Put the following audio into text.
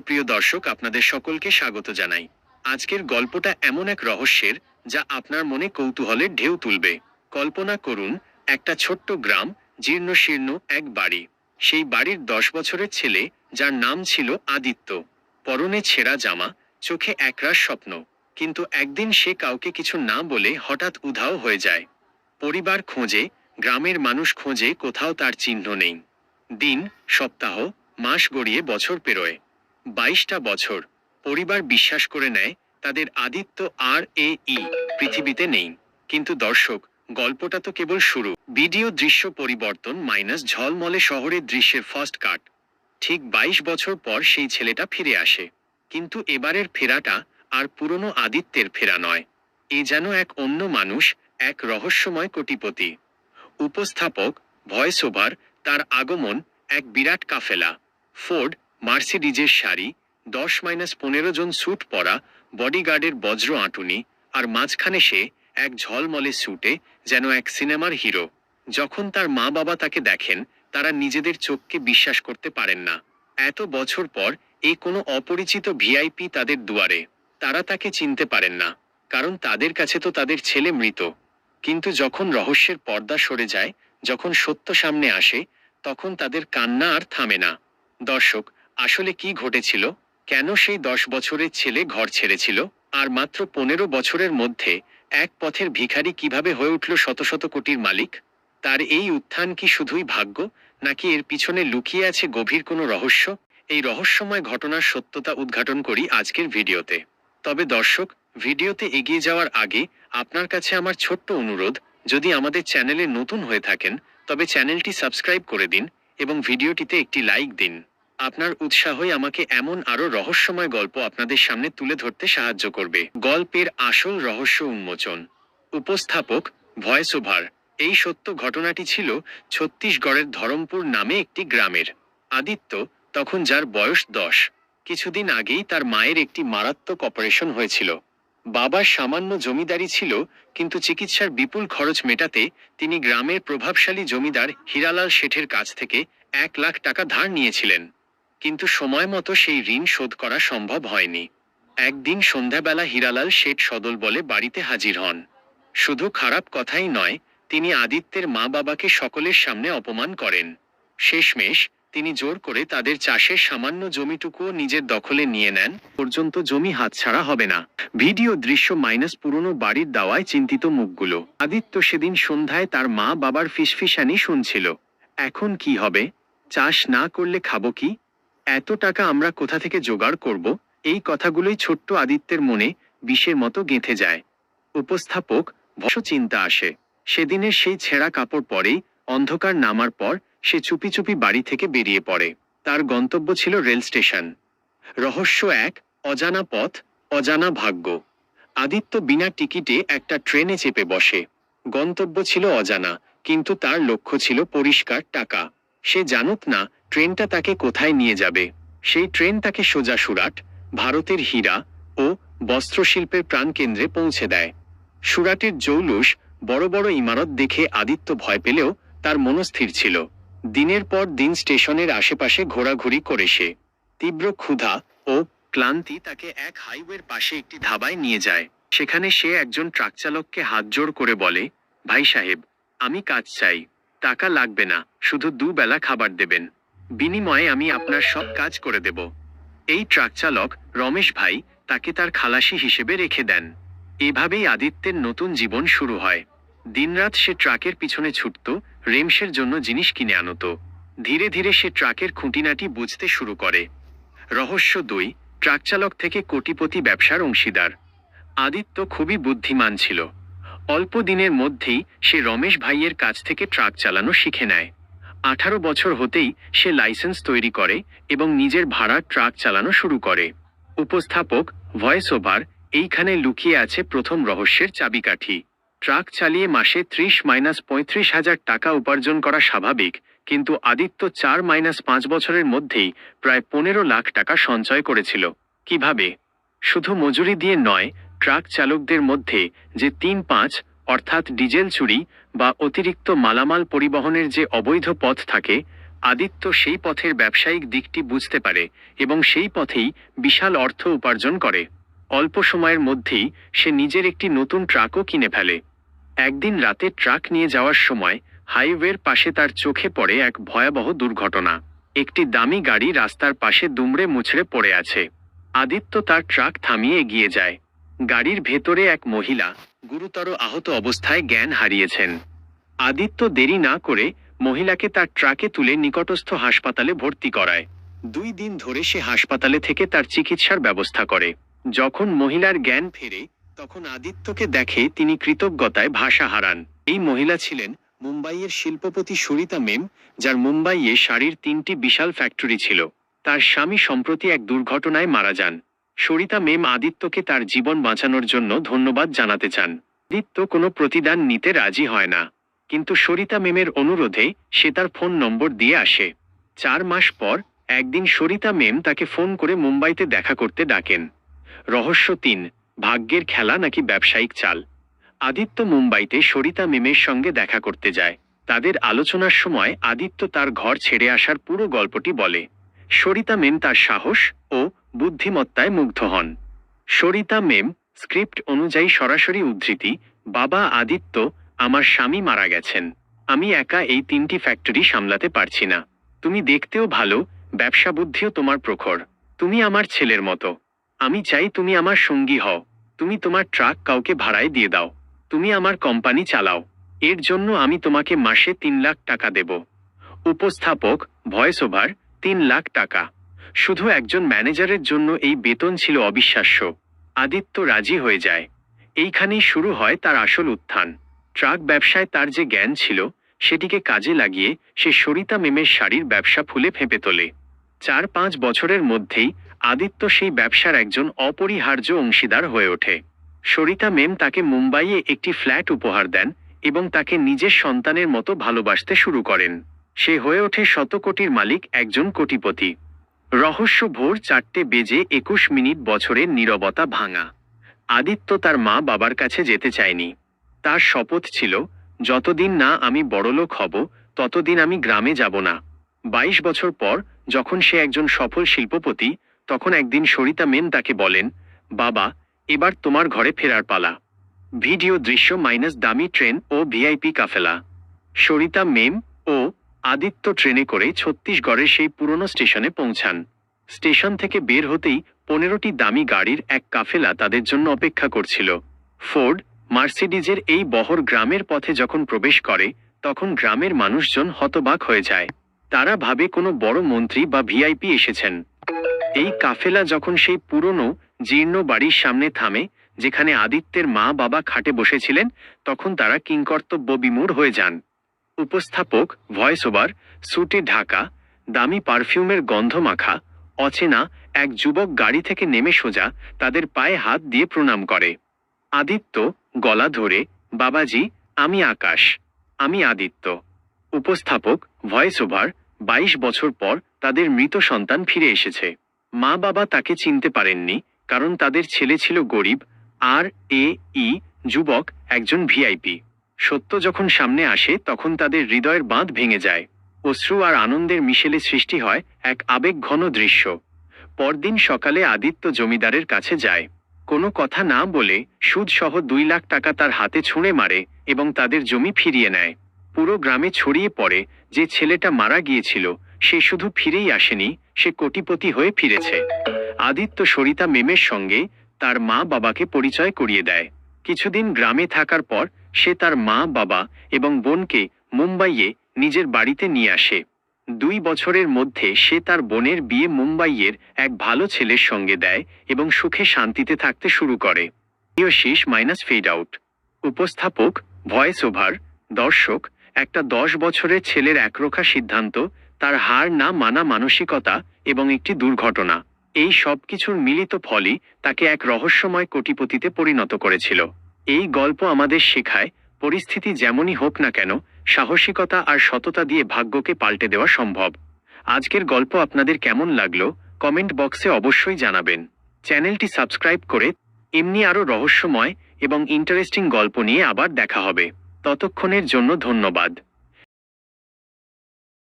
প্রিয় দর্শক, আপনাদের সকলকে স্বাগত জানাই। আজকের গল্পটা এমন এক রহস্যের, যা আপনার মনে কৌতূহলের ঢেউ তুলবে। কল্পনা করুন, একটা ছোট্ট গ্রাম, জীর্ণ শীর্ণ এক বাড়ি। সেই বাড়ির দশ বছরের ছেলে, যার নাম ছিল আদিত্য। পরনে ছেঁড়া জামা, চোখে একরাশ স্বপ্ন। কিন্তু একদিন সে কাউকে কিছু না বলে হঠাৎ উধাও হয়ে যায়। পরিবার খোঁজে, গ্রামের মানুষ খোঁজে কোথাও তার চিহ্ন নেই। দিন, সপ্তাহ, মাস গড়িয়ে বছর পেরোয়। বাইশটা বছর পরিবার বিশ্বাস করে নেয় তাদের আদিত্য আর এ ই পৃথিবীতে নেই। কিন্তু দর্শক, গল্পটা তো কেবল শুরু। ভিডিও দৃশ্য পরিবর্তন মাইনাস ঝলমলে শহরের দৃশ্যের ফার্স্ট কাট ঠিক বাইশ বছর পর সেই ছেলেটা ফিরে আসে। কিন্তু এবারের ফেরাটা আর পুরনো আদিত্যের ফেরা নয়। এ যেন এক অন্য মানুষ, এক রহস্যময় কোটিপতি। উপস্থাপক ভয়েস ওভার তার আগমন, এক বিরাট কাফেলা। ফোর্ড মার্সিডিজের শাড়ি, দশ মাইনাস পনেরো জন স্যুট পরা, বডিগার্ডের বজ্র আঁটুনি, আর মাঝখানে সে এক ঝলমলে স্যুটে, যেন এক সিনেমার হিরো। যখন তার মা বাবা তাকে দেখেন, তারা নিজেদের চোখকে বিশ্বাস করতে পারেন না। এত বছর পর এই কোনো অপরিচিত ভিআইপি তাদের দুয়ারে। তারা তাকে চিনতে পারেন না, কারণ তাদের কাছে তো তাদের ছেলে মৃত। কিন্তু যখন রহস্যের পর্দা সরে যায়, যখন সত্য সামনে আসে, তখন তাদের কান্না আর থামে না। দর্শক আসলে কি ঘটেছিল? কেন সেই দশ বছরের ছেলে ঘর ছেড়েছিল? আর মাত্র পনেরো বছরের মধ্যে এক পথের ভিখারি কীভাবে হয়ে উঠল শত শত কোটির মালিক? তার এই উত্থান কি শুধুই ভাগ্য, নাকি এর পিছনে লুকিয়ে আছে গভীর কোনো রহস্য? এই রহস্যময় ঘটনার সত্যতা উদ্ঘাটন করি আজকের ভিডিওতে। তবে দর্শক, ভিডিওতে এগিয়ে যাওয়ার আগে আপনার কাছে আমার ছোট্ট অনুরোধ, যদি আমাদের চ্যানেলে নতুন হয়ে থাকেন, তবে চ্যানেলটি সাবস্ক্রাইব করে দিন এবং ভিডিওটিতে একটি লাইক দিন। আপনার উৎসাহই আমাকে এমন আরও রহস্যময় গল্প আপনাদের সামনে তুলে ধরতে সাহায্য করবে। গল্পের আসল রহস্য উন্মোচন। উপস্থাপক ভয়েস ওভার এই সত্য ঘটনাটি ছিল ছত্তিশগড়ের ধরমপুর নামে একটি গ্রামের। আদিত্য তখন যার বয়স দশ। কিছুদিন আগেই তার মায়ের একটি মারাত্মক অপারেশন হয়েছিল। বাবার সামান্য জমিদারি ছিল, কিন্তু চিকিৎসার বিপুল খরচ মেটাতে তিনি গ্রামের প্রভাবশালী জমিদার হীরালাল শেঠের কাছ থেকে এক লাখ টাকা ধার নিয়েছিলেন। কিন্তু সময় মতো সেই ঋণ শোধ করা সম্ভব হয়নি। একদিন সন্ধ্যাবেলা হীরালাল শেঠ সদল বলে বাড়িতে হাজির হন। শুধু খারাপ কথাই নয়, তিনি আদিত্যের মা বাবাকে সকলের সামনে অপমান করেন। শেষমেশ তিনি জোর করে তাদের চাষের সামান্য জমিটুকুও নিজের দখলে নিয়ে নেন। পর্যন্ত জমি হাতছাড়া হবে না। ভিডিও দৃশ্য মাইনাস পুরনো বাড়ির দাওয়ায় চিন্তিত মুখগুলো। আদিত্য সেদিন সন্ধ্যায় তার মা বাবার ফিসফিসানি শুনছিল। এখন কি হবে? চাষ না করলে খাব কি? এত টাকা আমরা কোথা থেকে জোগাড় করব? এই কথাগুলোই ছোট্ট আদিত্যের মনে বিষের মতো গেঁথে যায়। উপস্থাপক ভস চিন্তা আসে। সেদিনের সেই ছেঁড়া কাপড় পরেই অন্ধকার নামার পর সে চুপি চুপি বাড়ি থেকে বেরিয়ে পড়ে। তার গন্তব্য ছিল রেল স্টেশন। রহস্য এক, অজানা পথ, অজানা ভাগ্য। আদিত্য বিনা টিকিটে একটা ট্রেনে চেপে বসে। গন্তব্য ছিল অজানা, কিন্তু তার লক্ষ্য ছিল পরিষ্কার টাকা। সে জানুক না ট্রেনটা তাকে কোথায় নিয়ে যাবে? সেই ট্রেন তাকে সোজা সুরাট, ভারতের হীরা ও বস্ত্রশিল্পের প্রাণকেন্দ্রে পৌঁছে দেয়। সুরাটের জৌলুস বড় বড় ইমারত দেখে আদিত্য ভয় পেলেও তার মনস্থির ছিল। দিনের পর দিন স্টেশনের আশেপাশে ঘোরাঘুরি করে সে। তীব্র ক্ষুধা ও ক্লান্তি তাকে এক হাইওয়ের পাশে একটি ধাবায় নিয়ে যায়। সেখানে সে একজন ট্রাক চালককে হাত জোড় করে বলে, ভাই সাহেব, আমি কাজ চাই। টাকা লাগবে না, শুধু দুবেলা খাবার দেবেন। বিনিময়ে আমি আপনার সব কাজ করে দেব। এই ট্রাক চালক রমেশ ভাই তাকে তার খালাসি হিসেবে রেখে দেন। এভাবেই আদিত্যের নতুন জীবন শুরু হয়। দিনরাত সে ট্রাকের পিছনে ছুটত রেমসের জন্য জিনিস কিনে আনত। ধীরে ধীরে সে ট্রাকের খুঁটিনাটি বুঝতে শুরু করে। রহস্য দুই, ট্রাক চালক থেকে কোটিপতি ব্যবসার অংশীদার। আদিত্য খুবই বুদ্ধিমান ছিল। অল্প দিনের মধ্যেই সে রমেশ ভাইয়ের কাছ থেকে ট্রাক চালানো শিখে নেয়। আঠারো বছর হতেই সে লাইসেন্স তৈরি করে এবং নিজের ভাড়া ট্রাক চালানো শুরু করে। উপস্থাপক ভয়েস ওভার এইখানে লুকিয়ে আছে প্রথম রহস্যের চাবিকাঠি। ট্রাক চালিয়ে মাসে ত্রিশ মাইনাস পঁয়ত্রিশ হাজার টাকা উপার্জন করা স্বাভাবিক, কিন্তু আদিত্য চার মাইনাস পাঁচ বছরের মধ্যেই প্রায় পনেরো লাখ টাকা সঞ্চয় করেছিল। কীভাবে? শুধু মজুরি দিয়ে নয়, ট্রাক চালকদের মধ্যে যে তিন পাঁচ অর্থাৎ ডিজেল চুরি বা অতিরিক্ত মালামাল পরিবহনের যে অবৈধ পথ থাকে, আদিত্য সেই পথের ব্যবসায়িক দিকটি বুঝতে পারে এবং সেই পথেই বিশাল অর্থ উপার্জন করে। অল্প সময়ের মধ্যেই সে নিজের একটি নতুন ট্রাকও কিনে ফেলে। একদিন রাতে ট্রাক নিয়ে যাওয়ার সময় হাইওয়ের পাশে তার চোখে পড়ে এক ভয়াবহ দুর্ঘটনা। একটি দামি গাড়ি রাস্তার পাশে দুমড়ে মুছড়ে পড়ে আছে। আদিত্য তার ট্রাক থামিয়ে এগিয়ে যায়। গাড়ির ভেতরে এক মহিলা গুরুতর আহত অবস্থায় জ্ঞান হারিয়েছেন। আদিত্য দেরি না করে মহিলাকে তার ট্রাকে তুলে নিকটস্থ হাসপাতালে ভর্তি করায়। দুই দিন ধরে সে হাসপাতালে থেকে তার চিকিৎসার ব্যবস্থা করে। যখন মহিলার জ্ঞান ফেরে, তখন আদিত্যকে দেখে তিনি কৃতজ্ঞতায় ভাষা হারান। এই মহিলা ছিলেন মুম্বাইয়ের শিল্পপতি সরিতা মেম, যার মুম্বাইয়ে শাড়ির তিনটি বিশাল ফ্যাক্টরি ছিল। তার স্বামী সম্প্রতি এক দুর্ঘটনায় মারা যান। সরিতা মেম আদিত্যকে তার জীবন বাঁচানোর জন্য ধন্যবাদ জানাতে চান। আদিত্য কোনো প্রতিদান নিতে রাজি হয় না। কিন্তু সরিতা মেমের অনুরোধে সে তার ফোন নম্বর দিয়ে আসে। চার মাস পর একদিন সরিতা মেম তাকে ফোন করে মুম্বাইতে দেখা করতে ডাকেন। রহস্য তিন, ভাগ্যের খেলা নাকি ব্যবসায়িক চাল? আদিত্য মুম্বাইতে সরিতা মেমের সঙ্গে দেখা করতে যায়। তাদের আলোচনার সময় আদিত্য তার ঘর ছেড়ে আসার পুরো গল্পটি বলে। সরিতা মেম তার সাহস ও বুদ্ধিমত্তায় মুগ্ধ হন। সরিতা মেম স্ক্রিপ্ট অনুযায়ী সরাসরি উদ্ধৃতি, বাবা আদিত্য, আমার স্বামী মারা গেছেন। আমি একা এই তিনটি ফ্যাক্টরি সামলাতে পারছি না। তুমি দেখতেও ভালো, ব্যবসা বুদ্ধিও তোমার প্রখর। তুমি আমার ছেলের মতো। আমি চাই তুমি আমার সঙ্গী হও। তুমি তোমার ট্রাক কাউকে ভাড়ায় দিয়ে দাও। তুমি আমার কোম্পানি চালাও। এর জন্য আমি তোমাকে মাসে তিন লাখ টাকা দেব। উপস্থাপক ভয়েস ওভার তিন লাখ টাকা। শুধু একজন ম্যানেজারের জন্য এই বেতন ছিল অবিশ্বাস্য। আদিত্য রাজি হয়ে যায়। এইখানেই শুরু হয় তার আসল উত্থান। ট্রাক ব্যবসায় তার যে জ্ঞান ছিল, সেটিকে কাজে লাগিয়ে সে সরিতা মেমের শাড়ির ব্যবসা ফুলে ফেঁপে তোলে। চার পাঁচ বছরের মধ্যেই আদিত্য সেই ব্যবসার একজন অপরিহার্য অংশীদার হয়ে ওঠে। সরিতা মেম তাকে মুম্বাইয়ে একটি ফ্ল্যাট উপহার দেন এবং তাকে নিজের সন্তানের মতো ভালোবাসতে শুরু করেন। সে হয়ে ওঠে শত কোটির মালিক একজন কোটিপতি। রহস্য ভোর চারটে বেজে একুশ মিনিট বছরের নীরবতা ভাঙা। আদিত্য তার মা বাবার কাছে যেতে চায়নি। তার শপথ ছিল, যতদিন না আমি বড়লোক হব, ততদিন আমি গ্রামে যাব না। বাইশ বছর পর, যখন সে একজন সফল শিল্পপতি, তখন একদিন সরিতা মেন তাকে বলেন, বাবা, এবার তোমার ঘরে ফেরার পালা। ভিডিও দৃশ্য মাইনাস দামি ট্রেন ও ভিআইপি কাফেলা। সরিতা মেম ও আদিত্য ট্রেনে করে ছত্তিশগড়ের সেই পুরনো স্টেশনে পৌঁছান। স্টেশন থেকে বের হতেই পনেরোটি দামি গাড়ির এক কাফেলা তাদের জন্য অপেক্ষা করছিল। ফোর্ড, মার্সিডিজের এই বহর গ্রামের পথে যখন প্রবেশ করে, তখন গ্রামের মানুষজন হতবাক হয়ে যায়। তারা ভাবে কোনো বড় মন্ত্রী বা ভিআইপি এসেছেন। এই কাফেলা যখন সেই পুরনো, জীর্ণ বাড়ির সামনে থামে, যেখানে আদিত্যের মা বাবা খাটে বসেছিলেন, তখন তারা কিংকর্তব্য বিমূঢ় হয়ে যান। উপস্থাপক ভয়েস ওভার স্যুটে ঢাকা, দামি পারফিউমের গন্ধ মাখা, অচেনা এক যুবক গাড়ি থেকে নেমে সোজা তাদের পায়ে হাত দিয়ে প্রণাম করে। আদিত্য, গলা ধরে, বাবাজি, আমি আকাশ, আমি আদিত্য। উপস্থাপক ভয়েস ওভার বাইশ বছর পর তাদের মৃত সন্তান ফিরে এসেছে। মা বাবা তাকে চিনতে পারেননি, কারণ তাদের ছেলে ছিল গরিব, আর এ ই, যুবক, একজন ভিআইপি। সত্য যখন সামনে আসে, তখন তাদের হৃদয়ের বাঁধ ভেঙে যায়। অশ্রু আর আনন্দের মিশেলে সৃষ্টি হয় এক আবেগঘন দৃশ্য। পরদিন সকালে আদিত্য জমিদারের কাছে যায়। কোনো কথা না বলে সুদসহ দুই লাখ টাকা তার হাতে ছুঁড়ে মারে এবং তাদের জমি ফিরিয়ে নেয়। পুরো গ্রামে ছড়িয়ে পড়ে যে ছেলেটা মারা গিয়েছিল, সে শুধু ফিরেই আসেনি, সে কোটিপতি হয়ে ফিরেছে। আদিত্য সরিতা মেমের সঙ্গে তার মা বাবাকে পরিচয় করিয়ে দেয়। কিছুদিন গ্রামে থাকার পর সে তার মা, বাবা এবং বোনকে মুম্বাইয়ে নিজের বাড়িতে নিয়ে আসে। দুই বছরের মধ্যে সে তার বোনের বিয়ে মুম্বাইয়ের এক ভালো ছেলের সঙ্গে দেয় এবং সুখে শান্তিতে থাকতে শুরু করে। শেষ মাইনাস ফেড আউট। উপস্থাপক, ভয়েস ওভার, দর্শক, একটা দশ বছরের ছেলের একরোখা সিদ্ধান্ত, তার হার না মানা মানসিকতা এবং একটি দুর্ঘটনা। এই সব কিছুর মিলিত ফলই তাকে এক রহস্যময় কোটিপতিতে পরিণত করেছিল। এই গল্প আমাদের শেখায়, পরিস্থিতি যেমনই হোক না কেন, সাহসিকতা আর সততা দিয়ে ভাগ্যকে পাল্টে দেওয়া সম্ভব। আজকের গল্প আপনাদের কেমন লাগল, কমেন্ট বক্সে অবশ্যই জানাবেন। চ্যানেলটি সাবস্ক্রাইব করে এমনি আরও রহস্যময় এবং ইন্টারেস্টিং গল্প নিয়ে আবার দেখা হবে। ততক্ষণের জন্য ধন্যবাদ।